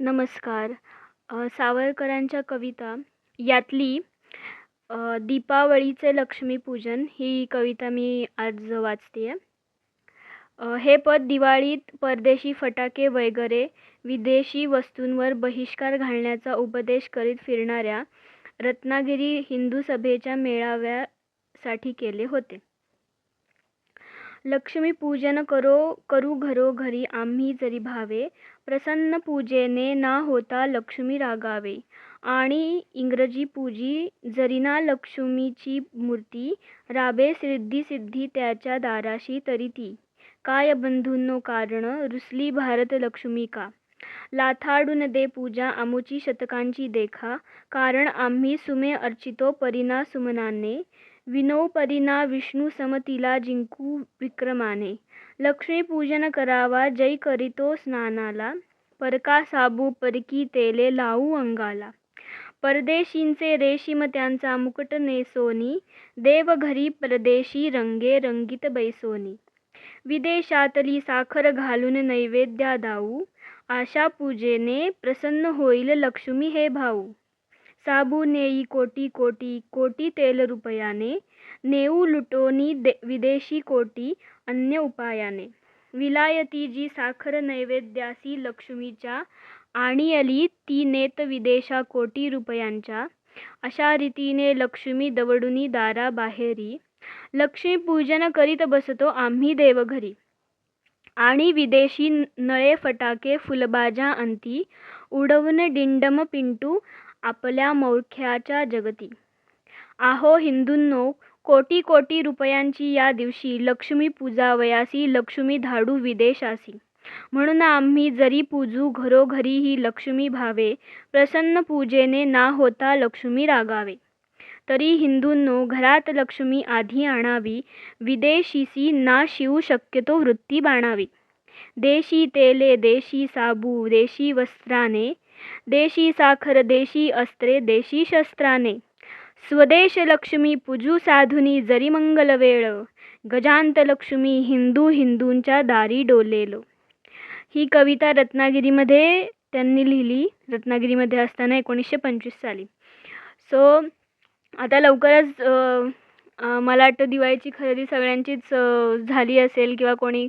नमस्कार. सावरकरांच्या कविता. यातली दीपावळीचे लक्ष्मीपूजन ही कविता मी आज वाचते. आहे हे पद दिवाळीत परदेशी फटाके वगैरे विदेशी वस्तूंवर बहिष्कार घालण्याचा उपदेश करीत फिरणाऱ्या रत्नागिरी हिंदू सभेच्या मेळाव्यासाठी केले होते. लक्ष्मीपूजन करो करू घरोघरी आम्ही जरी भावे प्रसन्न पूजेने ना होता लक्ष्मी रागावे. आणि इंग्रजी पूजी जरी ना लक्ष्मीची मूर्ती राबे सिद्धी सिद्धी त्याच्या दाराशी तरी ती. काय बंधूंनो कारण रुसली भारत लक्ष्मी का? लाथाडून दे पूजा आमुची शतकांची देखा. कारण आम्ही सुमे अर्चितो परिना सुमनाने. विनोपरीना विष्णू समतीला जिंकू विक्रमाने. लक्ष्मीपूजन करावा जै करीतो स्नानाला. परका साबू परकी तेले लावू अंगाला. परदेशींचे रेशीम त्यांचा मुकुट नेसोनी. देव घरी परदेशी रंगे रंगीत बैसोनी. विदेशातली साखर घालून नैवेद्या दाऊ आशा पूजेने प्रसन्न होईल लक्ष्मी हे भाऊ. साबू नेई कोटी कोटी कोटी तेल रुपयाने नेऊ लुटोनी दे विदेशी कोटी अन्य उपायाने. विलायती जी साखर नैवेद्यासी लक्ष्मीच्या आणि अली ती नेत विदेशा कोटी रुपयांच्या. अशा रीतीने लक्ष्मी दवडुनी दारा बाहेरी. लक्ष्मीपूजन करीत बसतो आम्ही देवघरी. आणि विदेशी नळे फटाके फुलबाजा अंती उडवून डिंडम पिंटू आपल्या मौख्याच्या जगती. आहो हिंदूंनो कोटी कोटी रुपयांची या दिवशी लक्ष्मी पूजावयासी लक्ष्मी धाडू विदेशासी. म्हणून आम्ही जरी पूजू घरोघरी ही लक्ष्मी भावे प्रसन्न पूजेने ना होता लक्ष्मी रागावे. तरी हिंदूंनो घरात लक्ष्मी आधी आणावी विदेशीसी ना शिवू शक्यतो वृत्ती बाणावी. देशी तेले देशी साबू देशी वस्त्राने देशी साखर देशी अस्त्रे देशी शस्त्राने. स्वदेश लक्ष्मी पूजू साधुनी जरी मंगल वेळ. गजांत लक्ष्मी हिंदू हिंदूंच्या दारी डोलेलो. ही कविता रत्नागिरीमध्ये त्यांनी लिहिली. रत्नागिरीमध्ये असताना एकोणीसशे पंचवीस साली. सो आता लवकरच मला वाटतं दिवाळीची खरेदी सगळ्यांचीच झाली असेल किंवा कोणी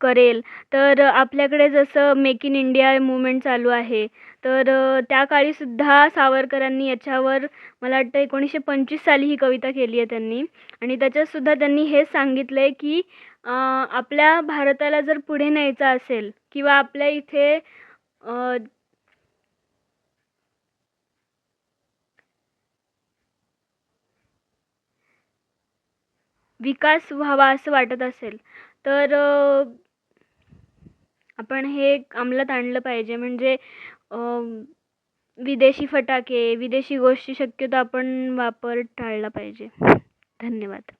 करेल. तर आपल्याकडे जसं मेक इन इंडिया मुवमेंट चालू आहे तर त्या काळीसुद्धा सावरकरांनी याच्यावर मला वाटतं एकोणीसशे पंचवीस साली ही कविता केली आहे त्यांनी. आणि त्याच्यातसुद्धा त्यांनी हेच सांगितलं आहे की आपल्या भारताला जर पुढे न्यायचं असेल किंवा आपल्या इथे विकास व्हावा असं वाटत असेल तर आपण हे अंमलात आणलं पाहिजे. म्हणजे विदेशी फटाके विदेशी गोष्टी शक्यतो आपण वापर टाळला पाहिजे. धन्यवाद.